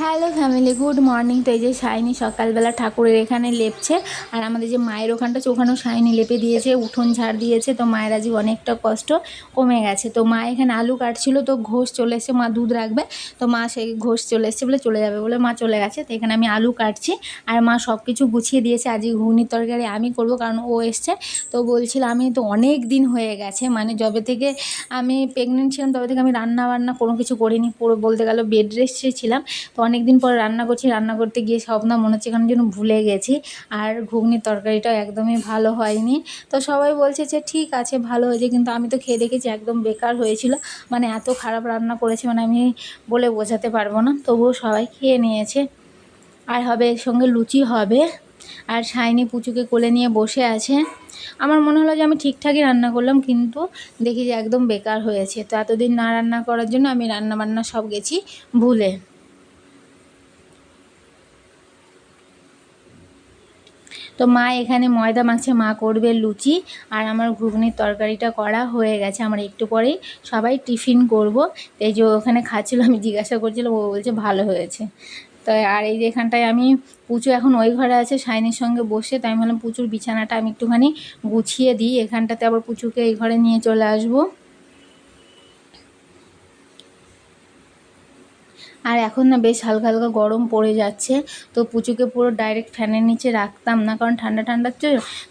Hello family, good morning. তো এই যে শাইনি সকালবেলা ঠাকুরের এখানে লেপছে, আর আমাদের যে মায়ের ওখানটা ওখানেও শাইনি লেপে দিয়েছে, উঠোন ঝাড় দিয়েছে, তো মায়ের আজকে অনেকটা কষ্ট কমে গেছে। তো মা এখানে আলু কাটছিল, তো ঘোষ চলে এসে মা দুধ রাখবে, তো মা সেই ঘোষ চলে এসছে বলে চলে যাবে বলে মা চলে গেছে। তো এখানে আমি আলু কাটছি, আর মা সব কিছু গুছিয়ে দিয়েছে। আজকে ঘুগনির তরকারি আমি করব, কারণ ও এসছে। তো বলছিল, আমি তো অনেক দিন হয়ে গেছে মানে যবে থেকে আমি প্রেগনেন্ট ছিলাম, তবে থেকে আমি রান্না বান্না কোনো কিছু করিনি। পুরো বলতে গেল বেড রেস্টে ছিলাম। তো অনেক দিন পর রান্না করছি, রান্না করতে গিয়ে সব না মনে হচ্ছে কেন যেন ভুলে গেছি। আর ঘুগনির তরকারিটাও একদমই ভালো হয়নি। তো সবাই বলছে যে ঠিক আছে, ভালো হয়েছে, কিন্তু আমি তো খেয়ে দেখেছি একদম বেকার হয়েছিল। মানে এত খারাপ রান্না করেছে মানে আমি বলে বোঝাতে পারব না, তবুও সবাই খেয়ে নিয়েছে। আর হবে, এর সঙ্গে লুচি হবে। আর শাইনি পুচুকে কোলে নিয়ে বসে আছে। আমার মনে হলো যে আমি ঠিকঠাকই রান্না করলাম, কিন্তু দেখি যে একদম বেকার হয়েছে। তো এতদিন না রান্না করার জন্য আমি রান্না বান্না সব গেছি ভুলে। তো মা এখানে ময়দা মাখছে, মা করবে লুচি আর আমার ঘুগনির তরকারিটা করা হয়ে গেছে। আমার একটু পরেই সবাই টিফিন করব। এই যে ওখানে খাচ্ছিল, আমি জিজ্ঞাসা করছিলাম, ও বলছে ভালো হয়েছে। তো আর এই যে এখানটায় আমি, পুচু এখন ওই ঘরে আছে সাইনের সঙ্গে বসে, তাই আমি ভাবলাম পুচুর বিছানাটা আমি একটুখানি গুছিয়ে দিই। এখানটাতে আবার পুচুকে এই ঘরে নিয়ে চলে আসব। আর এখন না বেশ হালকা হালকা গরম পড়ে যাচ্ছে। তো পুচুকে পুরো ডাইরেক্ট ফ্যানের নিচে রাখতাম না, কারণ ঠান্ডা ঠান্ডা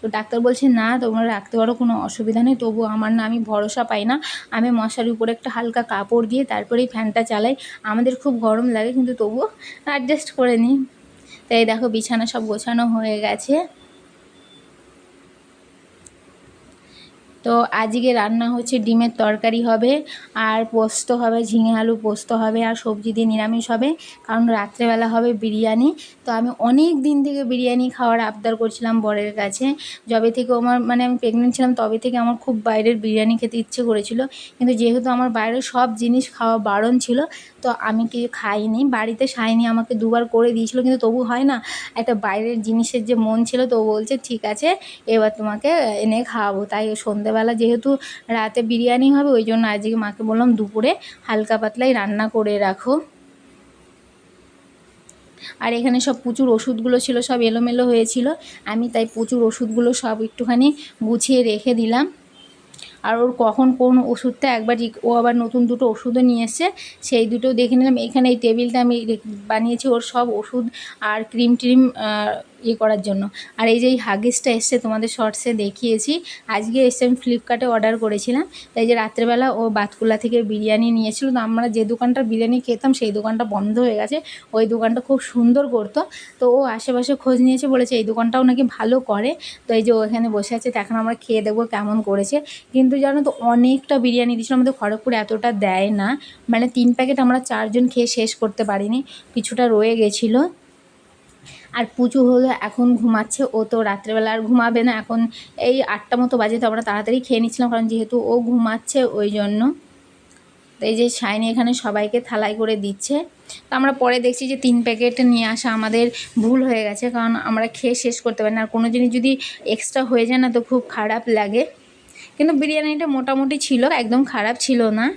তো ডাক্তার বলছে, না, তোমরা রাখতে পারো, কোনো অসুবিধা নেই। তবু আমার না আমি ভরসা পাই না। আমি মশারির উপরে একটা হালকা কাপড় দিয়ে তারপরেই ফ্যানটা চালাই। আমাদের খুব গরম লাগে, কিন্তু তবুও অ্যাডজাস্ট করে নিই। তাই দেখো বিছানা সব গোছানো হয়ে গেছে। তো আজকে রান্না হচ্ছে ডিমের তরকারি হবে, আর পোস্ত হবে, ঝিঙে আলু পোস্ত হবে, আর সবজি দিয়ে নিরামিষ হবে, কারণ রাত্রেবেলা হবে বিরিয়ানি। তো আমি অনেক দিন থেকে বিরিয়ানি খাওয়ার আবদার করছিলাম বরের কাছে। যবে থেকে আমার মানে আমি প্রেগনেন্ট ছিলাম, তবে থেকে আমার খুব বাইরের বিরিয়ানি খেতে ইচ্ছে করেছিল। কিন্তু যেহেতু আমার বাইরের সব জিনিস খাওয়া বারণ ছিল, তো আমি কি খাইনি। বাড়িতে খাইনি আমাকে দুবার করে দিয়েছিল, কিন্তু তবু হয় না, একটা বাইরের জিনিসের যে মন ছিল, তো বলছে, ঠিক আছে, এবার তোমাকে এনে খাওয়াবো। তাই সন্ধেবেলা যেহেতু রাতে বিরিয়ানি হবে, ওই জন্য আজকে মাকে বললাম দুপুরে হালকা পাতলাই রান্না করে রাখো। আর এখানে সব প্রচুর ওষুধগুলো ছিল, সব এলোমেলো হয়েছিল। আমি তাই প্রচুর ওষুধগুলো সব একটুখানি গুছিয়ে রেখে দিলাম। আর ওর কখন কোন ওষুধটা একবার ও আবার নতুন দুটো ওষুধও নিয়ে এসছে, সেই দুটো দেখে নিলাম। এখানে এই টেবিলটা আমি বানিয়েছি ওর সব ওষুধ আর ক্রিম ট্রিম ইয়ে করার জন্য। আর এই যে এই হাগিসটা এসছে তোমাদের শর্টসে দেখিয়েছি। আজকে এসছে আমি ফ্লিপকার্টে অর্ডার করেছিলাম। তাই যে রাত্রেবেলা ও বাতকুলা থেকে বিরিয়ানি নিয়েছিল। তো আমরা যে দোকানটা বিরিয়ানি খেতাম, সেই দোকানটা বন্ধ হয়ে গেছে। ওই দোকানটা খুব সুন্দর করতো। তো ও আশেপাশে খোঁজ নিয়েছে, বলেছে এই দোকানটাও নাকি ভালো করে। তো এই যে ও এখানে বসে আছে, তো এখন আমরা খেয়ে দেখব কেমন করেছে। কিন্তু জানো তো, অনেকটা বিরিয়ানি দিয়েছিল। আমাদের খড়গপুর এতটা দেয় না। মানে তিন প্যাকেট আমরা চারজন খেয়ে শেষ করতে পারিনি। কিছুটা রয়ে গেছিল। আর পুজো হলো, এখন ঘুমাচ্ছে। ও তো রাত্রেবেলা আর ঘুমাবে না। এখন এই আটটা মতো বাজে তো আমরা তাড়াতাড়ি খেয়ে নিচ্ছিলাম, কারণ যেহেতু ও ঘুমাচ্ছে ওই জন্য। তো এই যে শাইনি এখানে সবাইকে থালাই করে দিচ্ছে। তো আমরা পরে দেখছি যে তিন প্যাকেট নিয়ে আসা আমাদের ভুল হয়ে গেছে, কারণ আমরা খেয়ে শেষ করতে পারি না। আর কোনো জিনিস যদি এক্সট্রা হয়ে যায় না, তো খুব খারাপ লাগে। কিন্তু বিরিয়ানিটা মোটামুটি ছিল, একদম খারাপ ছিল না,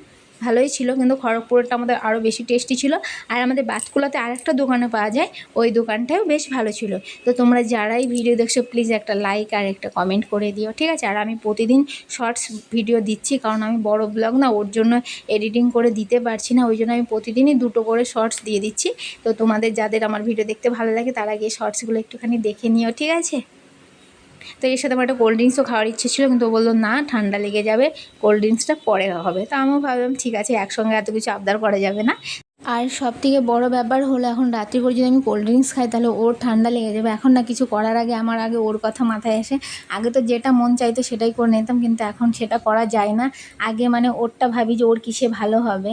ভালোই ছিল, কিন্তু খড়গপুরটা আমাদের আরও বেশি টেস্টি ছিল। আর আমাদের বাতকুলাতে আরেকটা দোকানে পাওয়া যায়, ওই দোকানটাও বেশ ভালো ছিল। তো তোমরা যারাই ভিডিও দেখছ প্লিজ একটা লাইক আর একটা কমেন্ট করে দিও, ঠিক আছে? আর আমি প্রতিদিন শর্টস ভিডিও দিচ্ছি, কারণ আমি বড় ব্লগ না, ওর জন্য এডিটিং করে দিতে পারছি না, ওই জন্য আমি প্রতিদিনই দুটো করে শর্টস দিয়ে দিচ্ছি। তো তোমাদের, যাদের আমার ভিডিও দেখতে ভালো লাগে, তারা গিয়ে শর্টসগুলো একটুখানি দেখে নিও, ঠিক আছে? তো এর সাথে আমার একটা কোল্ড ড্রিঙ্কসও খাওয়ার ইচ্ছে ছিল, কিন্তু ও বলল, না, ঠান্ডা লেগে যাবে কোল্ড ড্রিঙ্কসটা পরে হবে। তো আমিও ভাবলাম, ঠিক আছে, একসঙ্গে এত কিছু আবদার করা যাবে না। আর সব থেকে বড়ো ব্যাপার হলো, এখন রাত্রি করে যদি আমি কোল্ড ড্রিঙ্কস খাই, তাহলে ওর ঠান্ডা লেগে যাবে। এখন না কিছু করার আগে, আমার আগে ওর কথা মাথায় আসে। আগে তো যেটা মন চাইতো সেটাই করে নিতাম, কিন্তু এখন সেটা করা যায় না। আগে মানে ওরটা ভাবি যে ওর কিসে ভালো হবে।